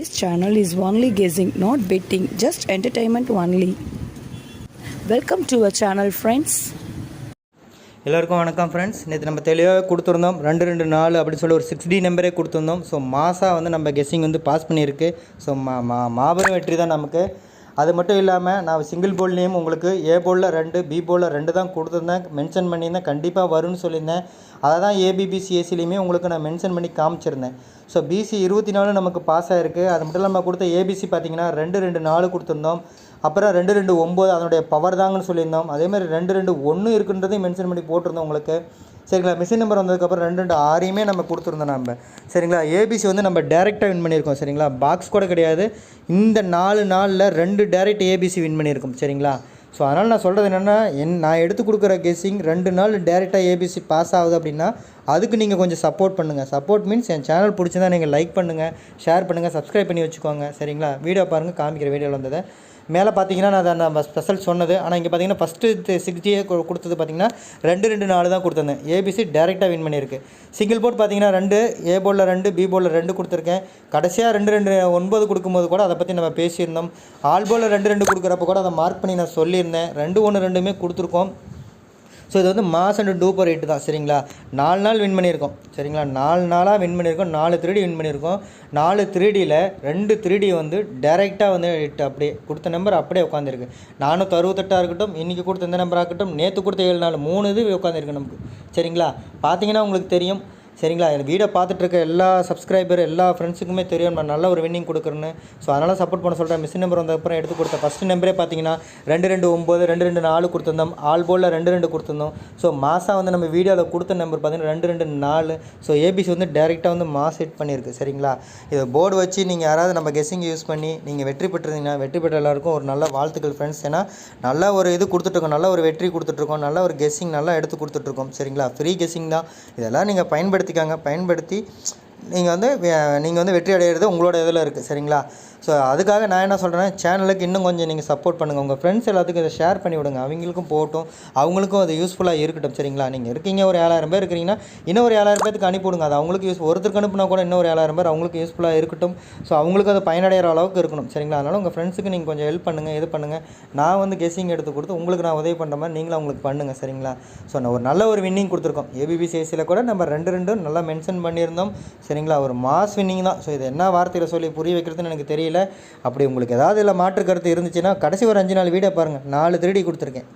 This channel is only guessing, not betting, just entertainment only. Welcome to our channel friends எல்லாருக்கும் வணக்கம் friends நேற்று நம்ம தெளிவாக கொடுத்துருந்தோம். ரெண்டு ரெண்டு நாலு அப்படின்னு சொல்லி ஒரு சிக்ஸ் டி நம்பரே கொடுத்துருந்தோம். ஸோ மாதம் வந்து நம்ம கெஸ்ஸிங் வந்து பாஸ் பண்ணியிருக்கு. ஸோ மா மா மாபெரும் வெற்றி தான் நமக்கு. அது மட்டும் இல்லாமல் நான் சிங்கிள் போல்லையும் உங்களுக்கு ஏ போலில் ரெண்டு பி போலில் ரெண்டு தான் கொடுத்துருந்தேன். மென்ஷன் பண்ணியிருந்தேன். கண்டிப்பாக வரும்னு சொல்லியிருந்தேன். அதை தான் ஏபிபிசிஎஸ்சிலையுமே உங்களுக்கு நான் மென்ஷன் பண்ணி காமிச்சிருந்தேன். ஸோ பிசி இருபத்தி நாலு நமக்கு பாஸ் ஆகிருக்கு அது மட்டும் இல்லாமல் கொடுத்த ஏபிசி பார்த்தீங்கன்னா ரெண்டு ரெண்டு நாலு கொடுத்துருந்தோம். அப்புறம் ரெண்டு ரெண்டு ஒம்பது அதனுடைய பவர் தாங்கன்னு சொல்லியிருந்தோம். அதேமாதிரி ரெண்டு ரெண்டு ஒன்று இருக்குன்றதையும் மென்ஷன் பண்ணி போட்டிருந்தோம் உங்களுக்கு. சரிங்களா? மிஷின் நம்பர் வந்ததுக்கப்புறம் ரெண்டு ரெண்டு ஆறையுமே நம்ம கொடுத்துருந்தோம் நம்ம. சரிங்களா? ஏபிசி வந்து நம்ம டேரெக்டாக வின் பண்ணியிருக்கோம். சரிங்களா? பாக்ஸ் கூட கிடையாது. இந்த நாலு நாளில் ரெண்டு டேரெக்ட் ஏபிசி வின் பண்ணியிருக்கோம். சரிங்களா? ஸோ அதனால் நான் சொல்கிறது என்னென்னா என் நான் எடுத்து கொடுக்குற கெஸ்ஸிங் ரெண்டு நாள் டேரெக்டாக ஏபிசி பாஸ் ஆகுது அப்படின்னா அதுக்கு நீங்கள் கொஞ்சம் சப்போர்ட் பண்ணுங்கள் சப்போர்ட் மீன்ஸ் என் சேனல் பிடிச்சிருந்தா நீங்கள் லைக் பண்ணுங்கள் ஷேர் பண்ணுங்கள் சப்ஸ்கிரைப் பண்ணி வச்சுக்கோங்க. சரிங்களா? வீடியோ பாருங்கள் காமிக்கிற வீடியோவில் வந்ததை. மேலே பார்த்தீங்கன்னா நான் அதை நம்ம ஸ்பெஷல் சொன்னது. ஆனால் இங்கே பார்த்தீங்கன்னா ஃபஸ்ட்டு சிக்ஸ்டியே கொடுத்தது பார்த்தீங்கன்னா ரெண்டு ரெண்டு நாலு தான் கொடுத்துருந்தேன். ஏபிசி டேரெக்டாக வின் பண்ணியிருக்கு. சிங்கிள் போர்ட் பார்த்தீங்கன்னா ரெண்டு ஏ போர்டில் ரெண்டு பி போர்டில் ரெண்டு கொடுத்துருக்கேன். கடைசியாக ரெண்டு ரெண்டு ஒன்பது கொடுக்கும்போது கூட அதை பற்றி நம்ம பேசியிருந்தோம். ஆல் போர்டில் ரெண்டு ரெண்டு கொடுக்குறப்ப கூட அதை மார்க் பண்ணி நான் சொல்லியிருந்தேன். ரெண்டு ஒன்று ரெண்டுமே கொடுத்துருக்கோம். ஸோ இது வந்து மாஸ் அண்ட் டூப்பர் ரேட்டு தான். சரிங்களா? நாலு நாள் வின் பண்ணியிருக்கோம். சரிங்களா? நாலு நாளாக வின் பண்ணியிருக்கோம். நாலு த்ரீடி வின் பண்ணியிருக்கோம். நாலு த்ரீடியில் ரெண்டு த்ரீடி வந்து டேரெக்டாக வந்து இட்டு அப்படியே கொடுத்த நம்பர் அப்படியே உட்காந்துருக்கு நானூற்றி அறுபத்தெட்டாக இருக்கட்டும் இன்றைக்கி கொடுத்த இந்த நம்பராக இருக்கட்டும் நேற்று கொடுத்த ஏழு நாள் மூணு இது உட்காந்துருக்கு நமக்கு. சரிங்களா? பார்த்தீங்கன்னா உங்களுக்கு தெரியும். சரிங்களா? எனக்கு வீடியோ பார்த்துட்ருக்க எல்லா சப்ஸ்கிரைபர் எல்லா ஃப்ரெண்ட்ஸுக்குமே தெரியும். நான் நல்ல ஒரு வின்னிங் கொடுக்குறேன்னு. ஸோ அதனால் சப்போர்ட் பண்ண சொல்கிறேன் மிஷின் நம்பர் வந்ததுக்கப்புறம் எடுத்து கொடுத்த ஃபஸ்ட் நம்பரே பார்த்தீங்கன்னா ரெண்டு ரெண்டு ஒம்பது ரெண்டு ரெண்டு நாலு கொடுத்துருந்தோம். ஆல் போலில் ரெண்டு ரெண்டு கொடுத்துருந்தோம். ஸோ மாதம் வந்து நம்ம வீடியோவில் கொடுத்த நம்பர் பார்த்தீங்கன்னா ரெண்டு ரெண்டு நாலு. ஸோ ஏபிசி வந்து டேரெக்டாக வந்து மாஸ் ஹிட் பண்ணியிருக்கு. சரிங்களா? இதை போர்டு வச்சு நீங்கள் யாராவது நம்ம கெஸ்ஸிங் யூஸ் பண்ணி நீங்கள் வெற்றி பெற்றிருந்தீங்கன்னா வெற்றி பெற்ற எல்லாருக்கும் ஒரு நல்ல வாழ்த்துக்கள் ஃப்ரெண்ட்ஸ் ஏன்னா நல்ல ஒரு இது கொடுத்துட்ருக்கோம். நல்ல ஒரு வெற்றி கொடுத்துட்ருக்கோம். நல்ல ஒரு கெஸ்ஸிங் நல்லா எடுத்து கொடுத்துட்ருக்கோம். சரிங்களா? ஃப்ரீ கெஸ்ஸிங் தான். இதெல்லாம் நீங்கள் பயன்படுத்தி பயன்படுத்திக்காங்க. பயன்படுத்தி நீங்கள் வந்து நீங்கள் வந்து வெற்றி அடைகிறது உங்களோட இதில் இருக்குது சரிங்களா? ஸோ அதுக்காக நான் என்ன சொல்கிறேன்னா சேனலுக்கு இன்னும் கொஞ்சம் நீங்கள் சப்போர்ட் பண்ணுங்கள் உங்கள் ஃப்ரெண்ட்ஸ் எல்லாத்துக்கும் இதை ஷேர் பண்ணி விடுங்க. அவங்களுக்கும் போகட்டும் அவங்களுக்கும் அது யூஸ்ஃபுல்லாக இருக்கட்டும் சரிங்களா? நீங்கள் இருக்கீங்க ஒரு ஏழாயிரம் பேர் இருக்கிறீங்கன்னா இன்னும் ஒரு ஏழாயிரம் பேருக்கு அனுப்பிவிடுங்க அது அவங்களுக்கு யூஸ் ஒருத்தருக்கு அனுப்புனா கூட இன்னும் ஒரு ஏழாயிரம் பேர் அவங்களுக்கு யூஸ்ஃபுல்லாக இருக்கட்டும். ஸோ அவங்களுக்கு அது பயனடைகிற அளவுக்கு இருக்கணும் சரிங்களா? அதனால் உங்கள் ஃப்ரெண்ட்ஸுக்கு நீங்கள் கொஞ்சம் ஹெல்ப் பண்ணுங்கள் இது பண்ணுங்கள் நான் வந்து கெஸ்ஸிங் எடுத்து கொடுத்து உங்களுக்கு நான் உதவி பண்ணுற மாதிரி நீங்களும் அவங்களுக்கு பண்ணுங்கள் சரிங்களா? ஸோ நான் ஒரு நல்ல ஒரு வின்னிங் கொடுத்துருக்கோம். ஏபிபிசிஎஸ்சியில் கூட நம்ம ரெண்டு ரெண்டும் நல்லா மென்ஷன் பண்ணியிருந்தோம். சரிங்களா? ஒரு மாஸ் வின்னிங் தான். ஸோ இது என்ன வார்த்தையில் சொல்லி புரிய வைக்கிறதுன்னு எனக்கு தெரியல. அப்படி உங்களுக்கு ஏதாவது இல்லை மாற்று கருத்து இருந்துச்சுன்னா கடைசி ஒரு அஞ்சு நாள் வீடியோ பாருங்கள் நாலு திருடி கொடுத்துருக்கேன்.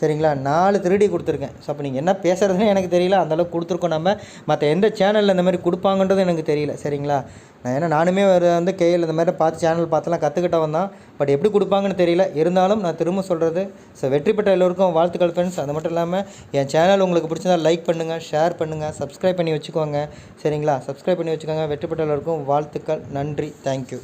சரிங்களா? நாலு திருடி கொடுத்துருக்கேன். ஸோ அப்போ நீங்கள் என்ன பேசுகிறதுன்னு எனக்கு தெரியல. அந்தளவுக்கு கொடுத்துருக்கோம் நம்ம. மற்ற எந்த சேனலில் இந்த மாதிரி கொடுப்பாங்கன்றது எனக்கு தெரியல. சரிங்களா? நான் ஏன்னா நானுமே வந்து கேஎல் இந்த மாதிரி பார்த்து சேனல் பார்த்துலாம் கற்றுக்கிட்டவன் தான். பட் எப்படி கொடுப்பாங்கன்னு தெரியல. இருந்தாலும் நான் திரும்ப சொல்கிறது ஸோ வெற்றி பெற்ற எல்லோருக்கும் வாழ்த்துக்கள் ஃப்ரெண்ட்ஸ் அது மட்டும் இல்லாமல் என் சேனல் உங்களுக்கு பிடிச்சதா லைக் பண்ணுங்கள் ஷேர் பண்ணுங்கள் சப்ஸ்கிரைப் பண்ணி வச்சுக்கோங்க. சரிங்களா? சப்ஸ்கிரைப் பண்ணி வச்சுக்கோங்க. வெற்றி பெற்ற எல்லோருக்கும் வாழ்த்துக்கள். நன்றி. தேங்க்யூ